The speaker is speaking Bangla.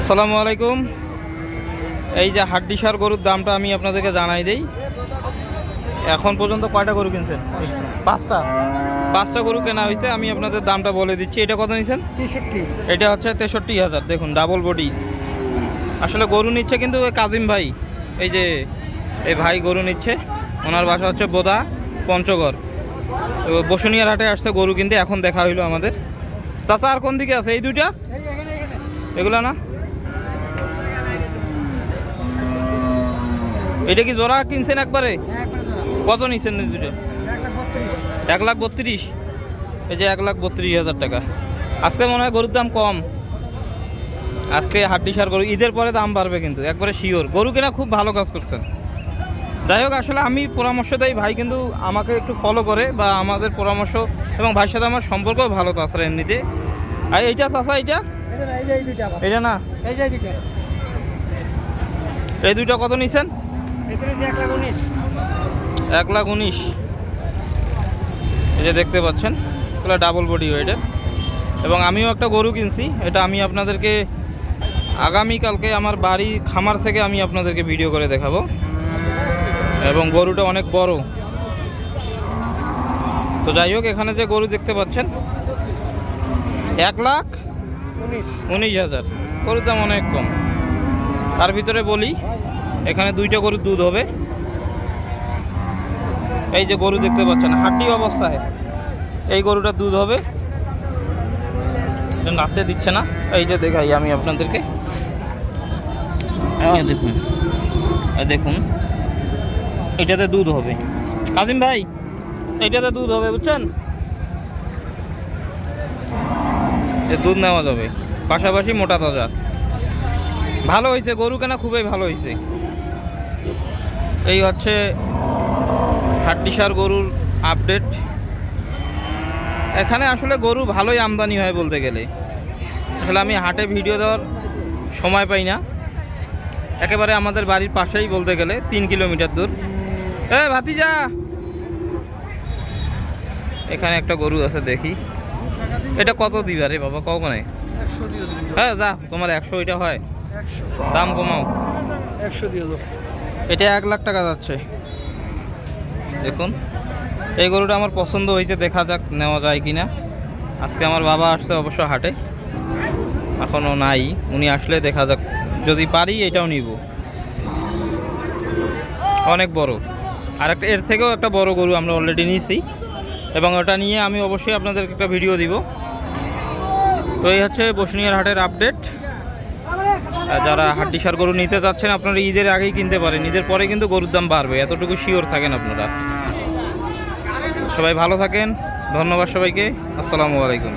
আসসালামু আলাইকুম। এই যে হাড্ডিসার গরুর দামটা আমি আপনাদেরকে জানাই দেই। এখন পর্যন্ত কয়টা গরু কিনছেন? পাঁচটা। পাঁচটা গরু কেনা হয়েছে আমি আপনাদের দামটা বলে দিচ্ছি। এটা কত নিয়েছেন তেষট্টি। এটা হচ্ছে তেষট্টি হাজার দেখুন ডাবল বডি আসলে গরু নিচ্ছে কিন্তু কাজিম ভাই এই যে এই ভাই গরু নিচ্ছে। ওনার বাসা হচ্ছে বোদা পঞ্চগড়। বসুনিয়ার হাটে আসছে গরু কিনতে এখন দেখা হইল আমাদের। চাচা আর কোন দিকে আছে? এই দুইটা? এগুলো না? এটা কি জোড়া কিনছেন একবারে? কত নিচ্ছেন দুটো এক লাখ বত্রিশ। এই যে এক লাখ বত্রিশ হাজার টাকা। আজকে মনে হয় গরুর দাম কম। আজকে হাড্ডি সার গরু ঈদের পরে দাম বাড়বে কিন্তু একবারে শিওর গরু কেনা খুব ভালো কাজ করছেন। যাই হোক আসলে আমি পরামর্শ দেই ভাই কিন্তু আমাকে একটু ফলো করে বা আমাদের পরামর্শ এবং ভাইয়ের সাথে আমার সম্পর্ক ভালো তো আসলে এমনিতে। আর এইটা চাষা এইটা। এটা না? এই দুইটা। কত যে এক লাখ উনিশ। এই যে দেখতে পাচ্ছেন এগুলো ডাবল বডি ওয়েটের এবং আমিও একটা গরু কিনছি এটা আমি আপনাদেরকে আগামীকালকে আমার বাড়ি খামার থেকে আমি আপনাদেরকে ভিডিও করে দেখাবো। এবং গরুটা অনেক বড়। তো যাই হোক এখানে যে গরু দেখতে পাচ্ছেন এক লাখ উনিশ। উনিশ হাজার। গরুর দাম অনেক কম। তার ভিতরে বলি এখানে দুইটা গরুর দুধ হবে। এই যে গরু দেখতে পাচ্ছেন, হাড্ডি অবস্থায় এই গরুটা দুধ হবে। নাড়তে দিচ্ছে না। এই যে দেখাই আমি আপনাদেরকে। দেখুন দেখুন, এটাতে দুধ হবে। কাজিম ভাই, এটাতে দুধ হবে, বুঝছেন? দুধ নেওয়া যাবে, পাশাপাশি মোটা তাজা। ভালো হয়েছে, গরু কেনা খুবই ভালো হয়েছে। এই হচ্ছে হাড্ডিসার গরুর আপডেট এখানে আসলে গরু ভালোই আমদানি হয় বলতে গেলে। আসলে আমি হাটে ভিডিও দেওয়ার সময় পাই না। একেবারে আমাদের বাড়ির পাশেই বলতে গেলে তিন কিলোমিটার দূর। এ ভাতিজা! এখানে একটা গরু আছে দেখি। এটা কত দিবা রে বাবা? কখনো হ্যাঁ যা তোমার একশো এটা হয়। দাম কমাও। একশো দিয়ে এটা এক লাখ টাকা যাচ্ছে। দেখুন, এই গরুটা আমার পছন্দ হয়েছে, দেখা যাক নেওয়া যায় কি না আজকে আমার বাবা আসছে অবশ্য হাটে এখনও নাই, উনি আসলে দেখা যাক, যদি পারি এটাও নিব। অনেক বড়। আর একটা এর থেকেও একটা বড় গরু আমরা অলরেডি নিয়েছি, এবং ওটা নিয়ে আমি অবশ্যই আপনাদেরকে একটা ভিডিও দিব। তো এই হচ্ছে বসুনিয়ার হাটের আপডেট যারা হাড্ডি সার গরু নিতে চাচ্ছেন আপনারা ঈদের আগেই কিনতে পারেন। ঈদের পরে কিন্তু গরুর দাম বাড়বে, এতটুকু শিওর থাকেন আপনারা। সবাই ভালো থাকেন, ধন্যবাদ সবাইকে, আসসালামু আলাইকুম।